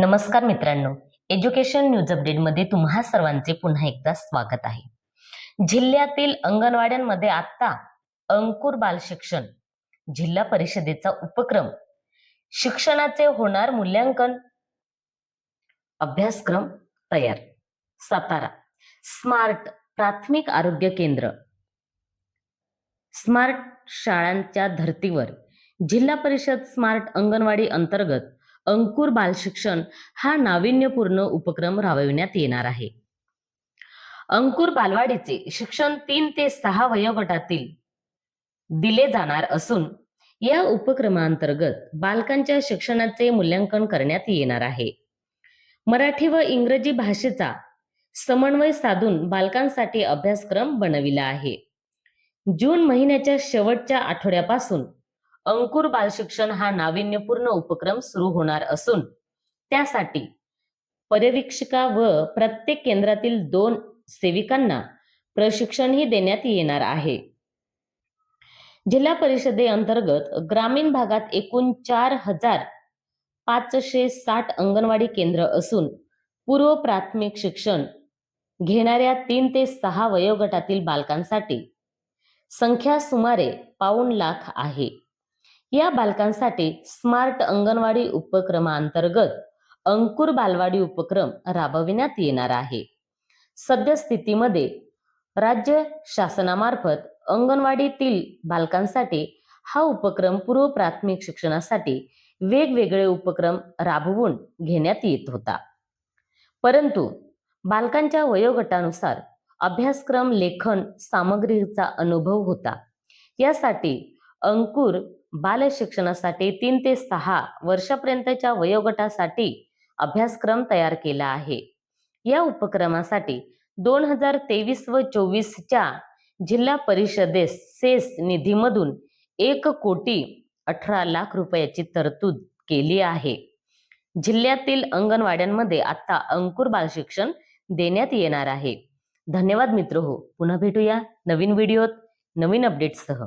नमस्कार मित्रांनो. Education news अपडेटमध्ये तुम्हा सर्वांचे पुन्हा एकदा स्वागत आहे. जिल्ह्यातील अंगणवाड्यांमध्ये आता अंकुर बाल शिक्षण जिल्हा परिषदेचा उपक्रम शिक्षणाचे होणार मूल्यांकन अभ्यासक्रम तयार सातारा स्मार्ट प्राथमिक आरोग्य केंद्र स्मार्ट शाळांच्या धर्तीवर जिल्हा परिषद स्मार्ट अंगणवाडी अंतर्गत अंकुर बालशिक्षण हा नाविन्यपूर्ण उपक्रम राबविण्यात येणार आहे. अंकुर बालवाडीचे शिक्षण तीन ते सहा वयोगटातील दिले जाणार असून या उपक्रमांतर्गत बालकांच्या शिक्षणाचे मूल्यांकन करण्यात येणार आहे. मराठी व इंग्रजी भाषेचा समन्वय साधून बालकांसाठी अभ्यासक्रम बनविला आहे. जून महिन्याच्या शेवटच्या आठवड्यापासून अंकुर बाल शिक्षण हा नाविन्यपूर्ण उपक्रम सुरू होणार असून त्यासाठी पर्यवेक्षिका व प्रत्येक केंद्रातील दोन सेविकांना प्रशिक्षणही देण्यात येणार आहे. जिल्हा परिषदेअंतर्गत ग्रामीण भागात एकूण चार हजार पाचशे साठ अंगणवाडी केंद्र असून पूर्व प्राथमिक शिक्षण घेणाऱ्या तीन ते सहा वयोगटातील बालकांसाठी संख्या सुमारे पाऊण लाख आहे. या बालकांसाठी स्मार्ट अंगणवाडी उपक्रमांतर्गत अंकुर बालवाडी उपक्रम राबविण्यात येणार आहे. सद्यस्थितीमध्ये राज्य शासनामार्फत अंगणवाडीतील बालकांसाठी हा उपक्रम पूर्व प्राथमिक शिक्षणासाठी वेगवेगळे उपक्रम राबवून घेण्यात येत होता. परंतु बालकांच्या वयोगटानुसार अभ्यासक्रम लेखन सामग्रीचा अनुभव होता. यासाठी अंकुर बाल शिक्षणासाठी तीन ते सहा वर्षापर्यंतच्या वयोगटासाठी अभ्यासक्रम तयार केला आहे. या उपक्रमासाठी दोन हजार तेवीस व चोवीसच्या जिल्हा परिषदेस सेस निधीमधून एक कोटी अठरा लाख रुपयाची तरतूद केली आहे. जिल्ह्यातील अंगणवाड्यांमध्ये आता अंकुर बाल शिक्षण देण्यात येणार आहे. धन्यवाद मित्र हो. पुन्हा भेटूया नवीन व्हिडिओत नवीन अपडेट्ससह.